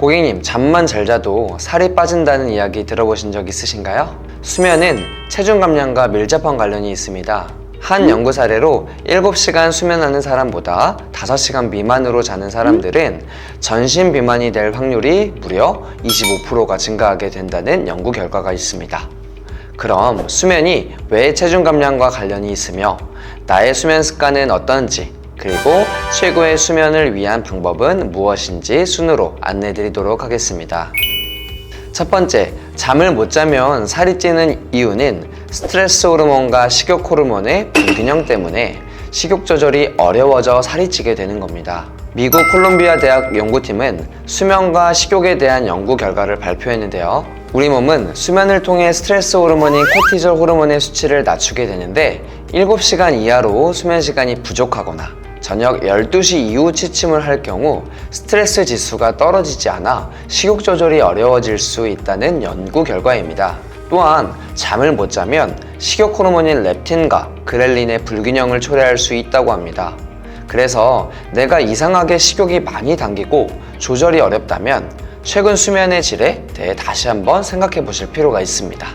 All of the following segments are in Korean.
고객님, 잠만 잘 자도 살이 빠진다는 이야기 들어보신 적 있으신가요? 수면은 체중 감량과 밀접한 관련이 있습니다. 한 연구 사례로 7시간 수면하는 사람보다 5시간 미만으로 자는 사람들은 전신 비만이 될 확률이 무려 25%가 증가하게 된다는 연구 결과가 있습니다. 그럼 수면이 왜 체중 감량과 관련이 있으며 나의 수면 습관은 어떤지 그리고 최고의 수면을 위한 방법은 무엇인지 순으로 안내 드리도록 하겠습니다. 첫 번째, 잠을 못 자면 살이 찌는 이유는 스트레스 호르몬과 식욕 호르몬의 불균형 때문에 식욕 조절이 어려워져 살이 찌게 되는 겁니다. 미국 콜롬비아 대학 연구팀은 수면과 식욕에 대한 연구 결과를 발표했는데요. 우리 몸은 수면을 통해 스트레스 호르몬인 코티졸 호르몬의 수치를 낮추게 되는데 7시간 이하로 수면 시간이 부족하거나 저녁 12시 이후 취침을 할 경우 스트레스 지수가 떨어지지 않아 식욕 조절이 어려워질 수 있다는 연구 결과입니다. 또한 잠을 못 자면 식욕 호르몬인 렙틴과 그렐린의 불균형을 초래할 수 있다고 합니다. 그래서 내가 이상하게 식욕이 많이 당기고 조절이 어렵다면 최근 수면의 질에 대해 다시 한번 생각해 보실 필요가 있습니다.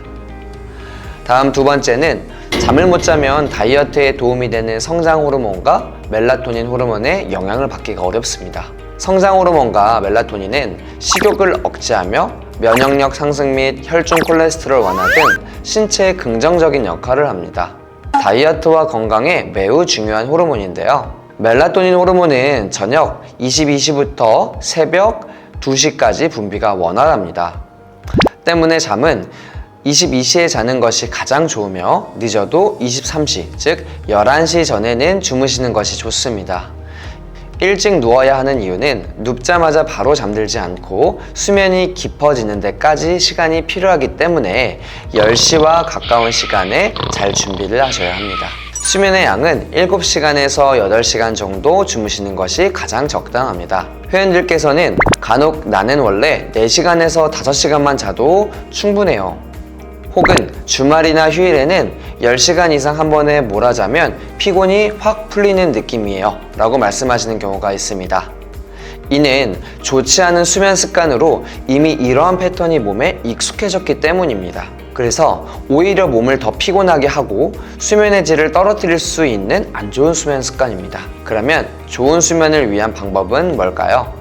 다음 두 번째는 잠을 못 자면 다이어트에 도움이 되는 성장 호르몬과 멜라토닌 호르몬의 영향을 받기가 어렵습니다. 성장 호르몬과 멜라토닌은 식욕을 억제하며 면역력 상승 및 혈중 콜레스테롤 완화 등 신체에 긍정적인 역할을 합니다. 다이어트와 건강에 매우 중요한 호르몬인데요. 멜라토닌 호르몬은 저녁 22시부터 새벽 2시까지 분비가 원활합니다. 때문에 잠은 22시에 자는 것이 가장 좋으며 늦어도 23시, 즉 11시 전에는 주무시는 것이 좋습니다. 일찍 누워야 하는 이유는 눕자마자 바로 잠들지 않고 수면이 깊어지는 데까지 시간이 필요하기 때문에 10시와 가까운 시간에 잘 준비를 하셔야 합니다. 수면의 양은 7시간에서 8시간 정도 주무시는 것이 가장 적당합니다. 회원들께서는 간혹 나는 원래 4시간에서 5시간만 자도 충분해요. 혹은 주말이나 휴일에는 10시간 이상 한 번에 몰아자면 피곤이 확 풀리는 느낌이에요. 라고 말씀하시는 경우가 있습니다. 이는 좋지 않은 수면 습관으로 이미 이러한 패턴이 몸에 익숙해졌기 때문입니다. 그래서 오히려 몸을 더 피곤하게 하고 수면의 질을 떨어뜨릴 수 있는 안 좋은 수면 습관입니다. 그러면 좋은 수면을 위한 방법은 뭘까요?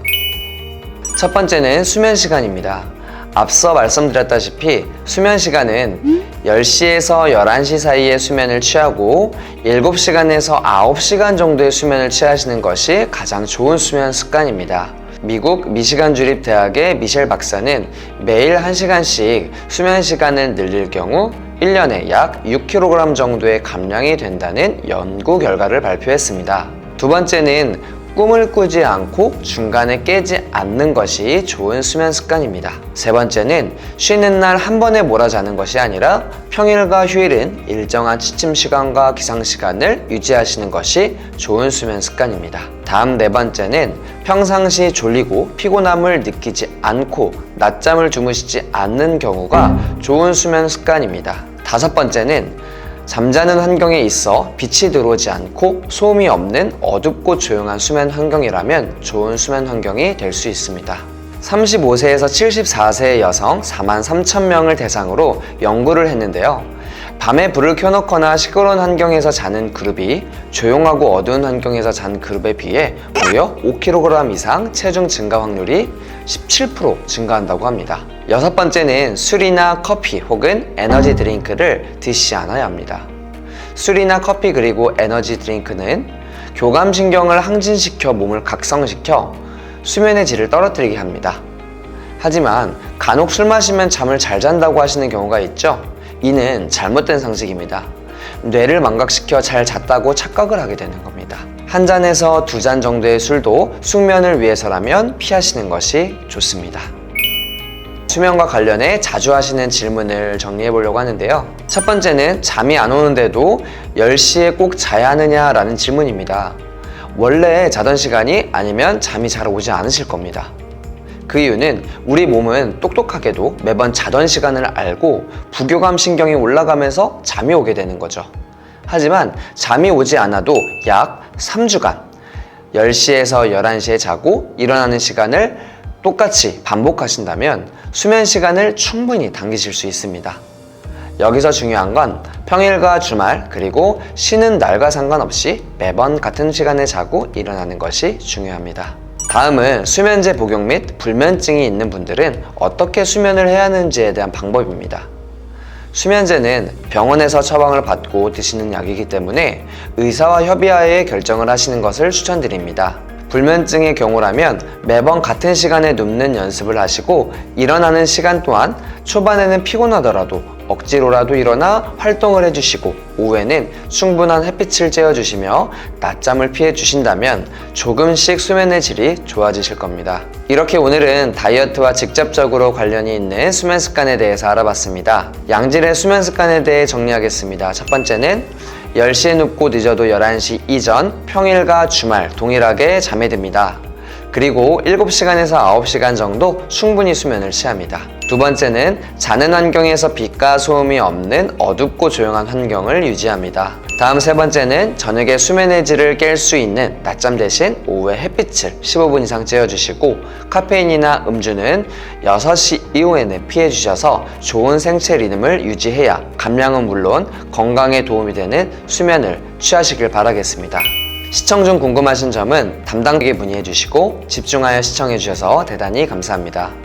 첫 번째는 수면 시간입니다. 앞서 말씀드렸다시피 수면 시간은 10시에서 11시 사이의 수면을 취하고 7시간에서 9시간 정도의 수면을 취하시는 것이 가장 좋은 수면 습관입니다. 미국 미시간 주립 대학의 미셸 박사는 매일 1시간씩 수면 시간을 늘릴 경우 1년에 약 6kg 정도의 감량이 된다는 연구 결과를 발표했습니다. 두 번째는 꿈을 꾸지 않고 중간에 깨지 않는 것이 좋은 수면 습관입니다. 세 번째는 쉬는 날 한 번에 몰아자는 것이 아니라 평일과 휴일은 일정한 취침 시간과 기상 시간을 유지하시는 것이 좋은 수면 습관입니다. 다음 네 번째는 평상시 졸리고 피곤함을 느끼지 않고 낮잠을 주무시지 않는 경우가 좋은 수면 습관입니다. 다섯 번째는 잠자는 환경에 있어 빛이 들어오지 않고 소음이 없는 어둡고 조용한 수면 환경이라면 좋은 수면 환경이 될 수 있습니다. 35세에서 74세의 여성 4만 3천 명을 대상으로 연구를 했는데요. 밤에 불을 켜놓거나 시끄러운 환경에서 자는 그룹이 조용하고 어두운 환경에서 잔 그룹에 비해 무려 5kg 이상 체중 증가 확률이 17% 증가한다고 합니다. 여섯 번째는 술이나 커피 혹은 에너지 드링크를 드시지 않아야 합니다. 술이나 커피 그리고 에너지 드링크는 교감신경을 항진시켜 몸을 각성시켜 수면의 질을 떨어뜨리게 합니다. 하지만 간혹 술 마시면 잠을 잘 잔다고 하시는 경우가 있죠. 이는 잘못된 상식입니다. 뇌를 망각시켜 잘 잤다고 착각을 하게 되는 겁니다. 한 잔에서 두 잔 정도의 술도 숙면을 위해서라면 피하시는 것이 좋습니다. 수면과 관련해 자주 하시는 질문을 정리해 보려고 하는데요. 첫 번째는 잠이 안 오는데도 10시에 꼭 자야 하느냐라는 질문입니다. 원래 자던 시간이 아니면 잠이 잘 오지 않으실 겁니다. 그 이유는 우리 몸은 똑똑하게도 매번 자던 시간을 알고 부교감 신경이 올라가면서 잠이 오게 되는 거죠. 하지만 잠이 오지 않아도 약 3주간 10시에서 11시에 자고 일어나는 시간을 똑같이 반복하신다면 수면 시간을 충분히 당기실 수 있습니다. 여기서 중요한 건 평일과 주말 그리고 쉬는 날과 상관없이 매번 같은 시간에 자고 일어나는 것이 중요합니다. 다음은 수면제 복용 및 불면증이 있는 분들은 어떻게 수면을 해야 하는지에 대한 방법입니다. 수면제는 병원에서 처방을 받고 드시는 약이기 때문에 의사와 협의하에 결정을 하시는 것을 추천드립니다. 불면증의 경우라면 매번 같은 시간에 눕는 연습을 하시고 일어나는 시간 또한 초반에는 피곤하더라도 억지로라도 일어나 활동을 해주시고 오후에는 충분한 햇빛을 쬐어주시며 낮잠을 피해 주신다면 조금씩 수면의 질이 좋아지실 겁니다. 이렇게 오늘은 다이어트와 직접적으로 관련이 있는 수면 습관에 대해서 알아봤습니다. 양질의 수면 습관에 대해 정리하겠습니다. 첫 번째는 10시에 눕고 늦어도 11시 이전 평일과 주말 동일하게 잠에 듭니다. 그리고 7시간에서 9시간 정도 충분히 수면을 취합니다. 두 번째는 자는 환경에서 빛과 소음이 없는 어둡고 조용한 환경을 유지합니다. 다음 세 번째는 저녁에 수면의 질을 깰 수 있는 낮잠 대신 오후에 햇빛을 15분 이상 쬐어주시고 카페인이나 음주는 6시 이후에는 피해주셔서 좋은 생체 리듬을 유지해야 감량은 물론 건강에 도움이 되는 수면을 취하시길 바라겠습니다. 시청 중 궁금하신 점은 담당에게 문의해 주시고 집중하여 시청해 주셔서 대단히 감사합니다.